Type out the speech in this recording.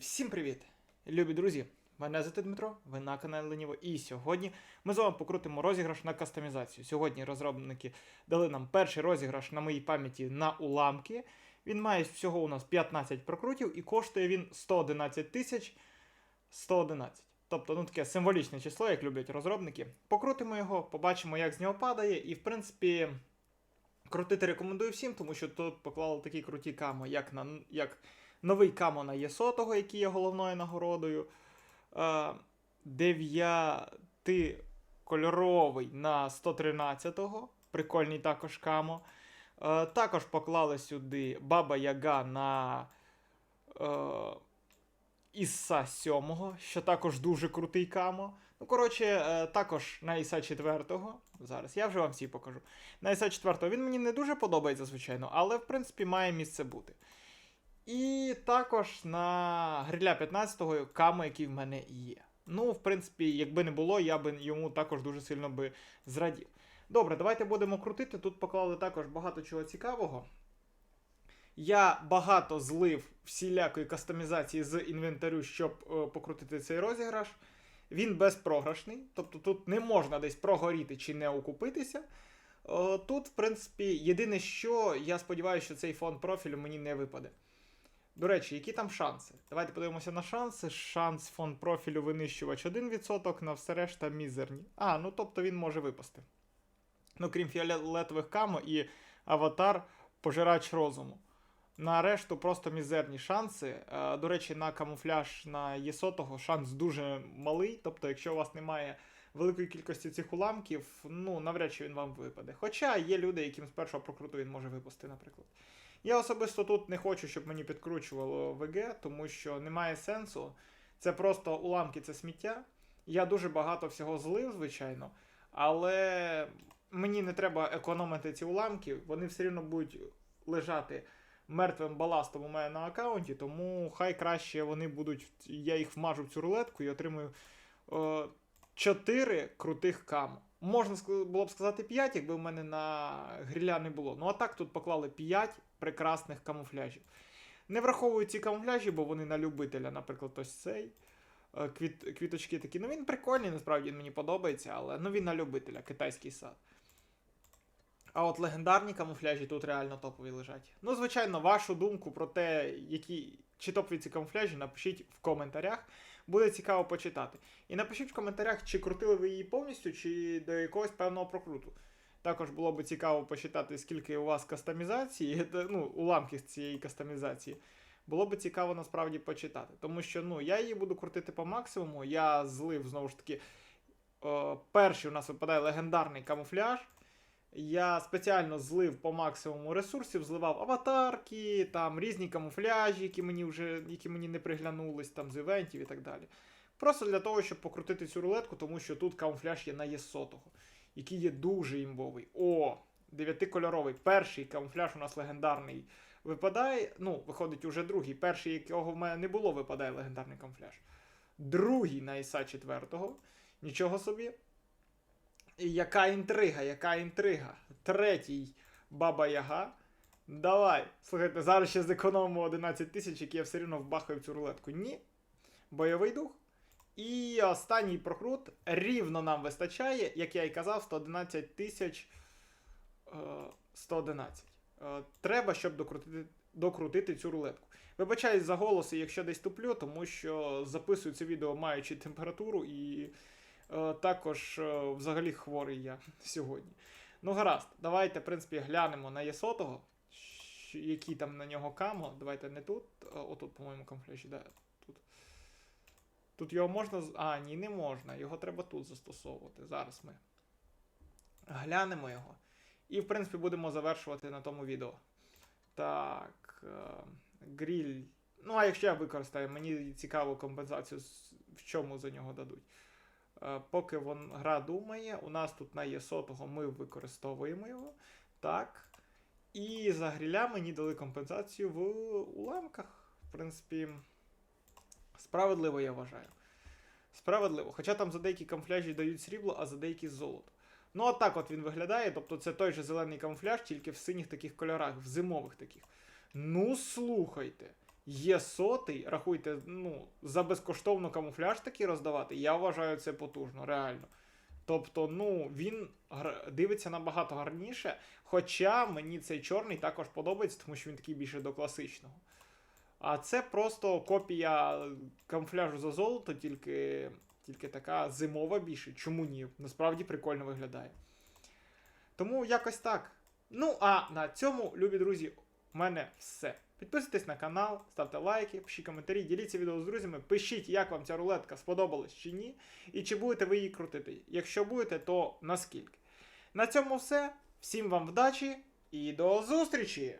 Всім привіт! Любі друзі! Мене звати Дмитро, ви на каналі Леніво. І сьогодні ми з вами покрутимо розіграш на кастомізацію. Сьогодні розробники дали нам перший розіграш на моїй пам'яті на уламки. Він має всього у нас 15 прокрутів і коштує він 111 тисяч 111. Тобто, ну таке символічне число, як люблять розробники. Покрутимо його, побачимо, як з нього падає, і в принципі. Крутити рекомендую всім, тому що тут поклали такі круті камо, як на як новий камо на Єсотого, який є головною нагородою. Е, Дев'ятикольоровий на 113-го. Прикольний також камо. Е, Також поклали сюди Баба Яга на е, Іса 7, що також дуже крутий камо. Ну, коротше, е, також на Іса 4-го. Зараз я вже вам всі покажу. На Іса 4-го він мені не дуже подобається, звичайно, але в принципі має місце бути. І також на гриля 15-го камо, який в мене є. Ну, в принципі, якби не було, я би йому також дуже сильно би зрадів. Добре, давайте будемо крутити. Тут поклали також багато чого цікавого. Я багато злив всілякої кастомізації з інвентарю, щоб е, покрутити цей розіграш. Він безпрограшний, тобто тут не можна десь прогоріти чи не окупитися. Е, Тут, в принципі, єдине, що я сподіваюся, що цей фон профілю мені не випаде. До речі, які там шанси? Давайте подивимося на шанси. Шанс фон профілю винищувач 1%, на все решта мізерні. А, ну тобто він може випасти. Ну, крім фіолетових камо і аватар пожирач розуму. На решту просто мізерні шанси. Е, До речі, на камуфляж на Єсотого шанс дуже малий. Тобто, якщо у вас немає великої кількості цих уламків, ну навряд чи він вам випаде. Хоча є люди, яким з першого прокруту він може випасти, наприклад. Я особисто тут не хочу, щоб мені підкручувало ВГ, тому що немає сенсу. Це просто уламки, це сміття. Я дуже багато всього злив, звичайно, але мені не треба економити ці уламки, вони все рівно будуть лежати мертвим баластом у мене на аккаунті, тому хай краще вони будуть. Я їх вмажу в цю рулетку і отримую е, 4 крутих каму. Можна було б сказати 5, якби в мене на гриля не було. Ну а так тут поклали 5 прекрасних камуфляжів. Не враховую ці камуфляжі, бо вони на любителя, наприклад, ось цей. Е, Квіт, квіточки такі. Ну він прикольний, насправді він мені подобається, але ну він на любителя, китайський сад. А от легендарні камуфляжі тут реально топові лежать. Ну, звичайно, вашу думку про те, які чи топові ці камуфляжі, напишіть в коментарях. Буде цікаво почитати. І напишіть в коментарях, чи крутили ви її повністю, чи до якогось певного прокруту. Також було б цікаво почитати, скільки у вас кастомізації, ну, уламків з цієї кастомізації. Було б цікаво насправді почитати. Тому що ну, я її буду крутити по максимуму. Я злив знову ж таки. О, перший у нас випадає легендарний камуфляж. Я спеціально злив по максимуму ресурсів, зливав аватарки, там різні камуфляжі, які мені вже які мені не приглянулись, там з івентів і так далі. Просто для того, щоб покрутити цю рулетку, тому що тут камуфляж є на єсотого, який є дуже імбовий. О, дев'ятикольоровий. Перший камуфляж у нас легендарний випадає. Ну, виходить уже другий. Перший, якого в мене не було, випадає легендарний камуфляж. Другий на Іса 4. Нічого собі. І яка інтрига, яка інтрига. Третій Баба Яга. Давай. Слухайте, зараз ще зекономимо 11 тисяч, які я все рівно вбахаю в цю рулетку. Ні. Бойовий дух. І останній прокрут рівно нам вистачає, як я і казав, 111 тисяч е, 111. Е, Треба, щоб докрутити, докрутити цю рулетку. Вибачаюсь за голоси, якщо десь туплю, тому що записую це відео маючи температуру і е, також е, взагалі хворий я сьогодні. Ну, гаразд, давайте, в принципі, глянемо на Єсотого, який там на нього камо. Давайте не тут. Отут, по-моєму, камуфляжі, да, тут. Його можна. А, ні, не можна. Його треба тут застосовувати. Зараз ми глянемо його. І, в принципі, будемо завершувати на тому відео. Так. Е, гріль. Ну, а якщо я використаю, мені цікаво компенсацію, в чому за нього дадуть. Е, Поки вон, гра думає, у нас тут на є сотого ми використовуємо його. Так. І за гріля мені дали компенсацію в уламках. В принципі, справедливо я вважаю. Справедливо. Хоча там за деякі камуфляжі дають срібло, а за деякі золото. Ну, от так от він виглядає. Тобто це той же зелений камуфляж, тільки в синіх таких кольорах, в зимових таких. Ну, слухайте. є сотий, рахуйте, ну, за безкоштовно камуфляж такий роздавати, я вважаю це потужно, реально. Тобто, ну, він дивиться набагато гарніше. Хоча мені цей чорний також подобається, тому що він такий більше до класичного. А це просто копія камуфляжу за золото, тільки, тільки така зимова більше. Чому ні? Насправді прикольно виглядає. Тому якось так. Ну, а на цьому, любі друзі, у мене все. Підписуйтесь на канал, ставте лайки, пишіть коментарі, діліться відео з друзями, пишіть, як вам ця рулетка сподобалась чи ні, і чи будете ви її крутити. Якщо будете, то наскільки. На цьому все. Всім вам вдачі і до зустрічі!